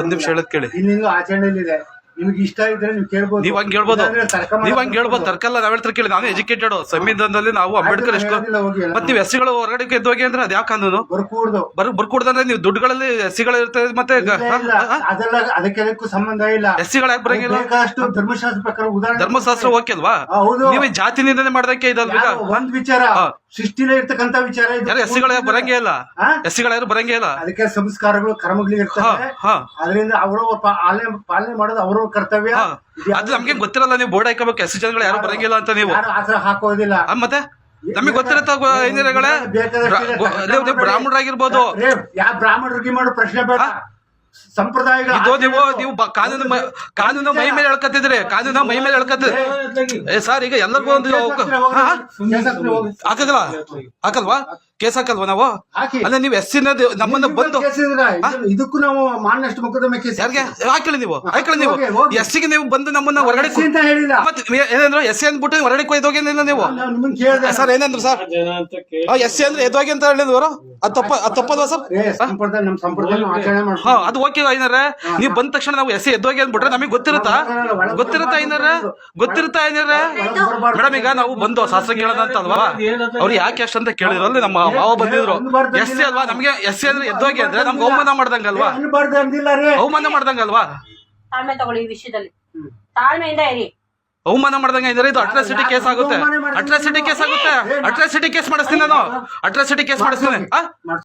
ಒಂದ್ ನಿಮಿಷ ಹೇಳದ್ ಕೇಳಿ. ಇನ್ನಿಂದು ಆಚರಣೆಯಲ್ಲಿದೆ ನಿಮ್ಗೆ ಇಷ್ಟ ಇದ್ರೆ ನೀವು ಕೇಳ್ಬೋದು. ನೀವ್ ಹಂಗ್ ಹೇಳ್ಬೋದು. ನೀವ್ ಹಂಗ್ ತರ್ಕಲ್ಲ ನಾವ್ ಹೇಳ್ತಾರೆ ಕೇಳಿ. ನಾನು ಎಜುಕೇಟೆಡ್ ಸಂವಿಧಾನದಲ್ಲಿ ನಾವು ಅಂಬೇಡ್ಕರ್ ಎಷ್ಟು ಮತ್ತೆ ಹೋಗಿ ನೀವು ಎಸ್ಸಿಗಳು ಹೊರಗಡೆ ಎದ್ದೋಗಿ ಅಂದ್ರೆ ಅದ್ ಯಾವ ಕಾನೂನು ಬರ್ಕೂಡ್ದು. ಬರ್ ಬರ್ಕೊಡ್ದಂದ್ರೆ ನೀವು ದುಡ್ಡುಗಳಲ್ಲಿ ಎಸ್ಸಿಗಳು ಇರ್ತದೆ ಮತ್ತೆ ಅದೆಲ್ಲ ಅದಕ್ಕೆಲ್ಲಕ್ಕೂ ಸಂಬಂಧ ಇಲ್ಲ. ಎಸ್ಸಿಗಳು ಯಾಕೆ ಬರಂಗಿಲ್ಲ? ಧರ್ಮಶಾಸ್ತ್ರ ಪ್ರಕಾರ ಉದಾಹರಣೆ ಧರ್ಮಶಾಸ್ತ್ರ ಓಕೆ ಅಲ್ವಾ? ಹೌದು. ನೀವು ಜಾತಿ ನಿಂದನೆ ಮಾಡ್ದಕ್ಕೆ ಇದಲ್ವಾ ಒಂದ್ ವಿಚಾರ. ಹಾ. ಸೃಷ್ಟಿಲೇ ಇರ್ತಕ್ಕಂತ ವಿಚಾರ. ಯಾರು ಎಸ್ಸಿಗಳು ಯಾರು ಬರಂಗೇ ಇಲ್ಲ? ಎಸ್ಸಿಗಳು ಯಾರು ಬರಂಗೇ ಇಲ್ಲ. ಅದಕ್ಕೆ ಸಂಸ್ಕಾರಗಳು ಕರ್ಮಗಳು ಇರ್ತವೆ. ಹಾ ಅದರಿಂದ ಅವರು ಪಾಲನೆ ಪಾಲನೆ ಮಾಡೋದು ಅವರ ಕರ್ತವ್ಯ. ಹಾ. ಇದು ಅದು ನಮ್ಗೆ ಗೊತ್ತಿರಲ್ಲ ನೀವು ಬೋರ್ಡ್ ಹಾಕಬೇಕು ಎಸ್ ಜನಗಳು ಯಾರು ಬರಂಗಿಲ್ಲ ಅಂತ ನೀವು. ಯಾರು ಆಸರ ಹಾಕೋದಿಲ್ಲ. ಆ, ಮತ್ತೆ? ನಮಗೆ ಗೊತ್ತಿರತ್ತ ನೀವು ಬ್ರಾಹ್ಮಣರಾಗಿರ್ಬೋದು. ಯಾವ ಬ್ರಾಹ್ಮಣರಿಗೆ ಮಾಡೋ ಪ್ರಶ್ನೆ ಬೇಡ. ಸಂಪ್ರದಾಯಗಳು ನೀವು ನೀವು ಕಾನೂನು ಕಾನೂನು ಮೈ ಮೇಲೆ ಎಳ್ಕತ್ತಿದ್ರಿ ಕಾನೂನು ಮೈ ಮೇಲೆ ಎಳ್ಕತ್ತಿದ್ರಿ ಸರ್ ಈಗ ಎಲ್ಲರಿಗೂ ಒಂದು ಹಾ, ಹಾ. ಕೇಸ್ ಹಾಕಲ್ವಾ ನಾವು? ಹಾಕಿ. ಅಲ್ಲ ನೀವು ಎಸ್ ನಮ್ಮನ್ನ ಬಂದು ಇದಕ್ಕೂ ನಾವು ಮಾನಷ್ಟು ಮೊಕದ್ದಮೆ ಕೇಸ್ ಯಾರಿಗೆ? ಹಾಕೊಳ್ಳಿ ನೀವು ಹಾಕೊಳ್ಳಿ ನೀವು. ಎಸ್ಗೆ ನೀವು ಬಂದು ನಮ್ಮನ್ನ ಹೊರಗಡೆ ಅಂತ ಹೇಳಿಲ್ಲ. ಮತ್ತೆ ಏನಂದ್ರು ಎಸ್ ಅಂದ್ಬಿಟ್ಟು ಹೊರಗಡೆ ಕೊಯ್ದೋಗೇನಿಲ್ಲ ನೀವು? ನಾನು ನಿಮ್ಮನ್ನ ಕೇಳ್ದೆ. ಸರ್ ಏನಂದ್ರು ಸರ್? ಎಸ್ ಅಂದ್ರೆ ಎದ್ದೋಗಿ ಅಂತ ಹೇಳಿದ್ರು ಅವರು? ಅದು ತಪ್ಪ ಅದು ತಪ್ಪದ ಸರ್? ಏ, ಸಂಪ್ರದಾಯ ನಮ್ ಸಂಪ್ರದಾಯ ನಾವು ಆಚರಣೆ ಹಾ ಅದು ಓಕೆ ಏನಾರ ನೀವು ಬಂದ ತಕ್ಷಣ ನಾವು ಎಸ್ ಎದ್ದೋಗಿ ಅಂದ್ಬಿಟ್ರೆ ನಮಗೆ ಗೊತ್ತಿರುತ್ತಾ? ಗೊತ್ತಿರುತ್ತಾ ಏನಾರ ಗೊತ್ತಿರುತ್ತಾ ಏನಾರ ಮೇಡಮ್ ಈಗ ನಾವು ಬಂದು ಶಾಸ್ತ್ರ ಕೇಳೋದಂತ ಅಂತ ಅಲ್ವಾ ಅವ್ರು ಯಾಕೆ ಅಷ್ಟಂತ ಅಂತ ಕೇಳಿದ್ರಲ್ಲಿ ನಮ್ಮ ಮಾವ ಬಂದಿದ್ರು. ಎಸ್ ಸಿ ಅಲ್ವಾ? ನಮ್ಗೆ ಎಸ್ ಸಿ ಅಂದ್ರೆ ಎದ್ದೋಗಿ ಅಂದ್ರೆ ನಮ್ಗೆ ಅವಮಾನ ಮಾಡ್ದಂಗಲ್ವಾ? ಅನ್ಬಾರ್ದು ಅಂದಿಲ್ಲ ರೀ. ಅವಮಾನ ಮಾಡ್ದಂಗಲ್ವಾ? ತಾಳ್ಮೆ ತಗೊಳ್ಳಿ ಈ ವಿಷಯದಲ್ಲಿ. ತಾಳ್ಮೆಯಿಂದ ಇರಿ. ಅವಮಾನ ಮಾಡ್ದಂಗೆ ಇದ್ರೆ ಇದು ಅಟ್ರಾಸಿಟಿ ಕೇಸ್ ಆಗುತ್ತೆ. ಅಟ್ರಾಸಿಟಿ ಕೇಸ್ ಆಗುತ್ತೆ. ಅಟ್ರಾಸಿಟಿ ಕೇಸ್ ಮಾಡಿಸ್ತೀನಿ ನಾನು. ಅಟ್ರಾಸಿಟಿ ಕೇಸ್ ಮಾಡಿಸ್ತೀನಿ?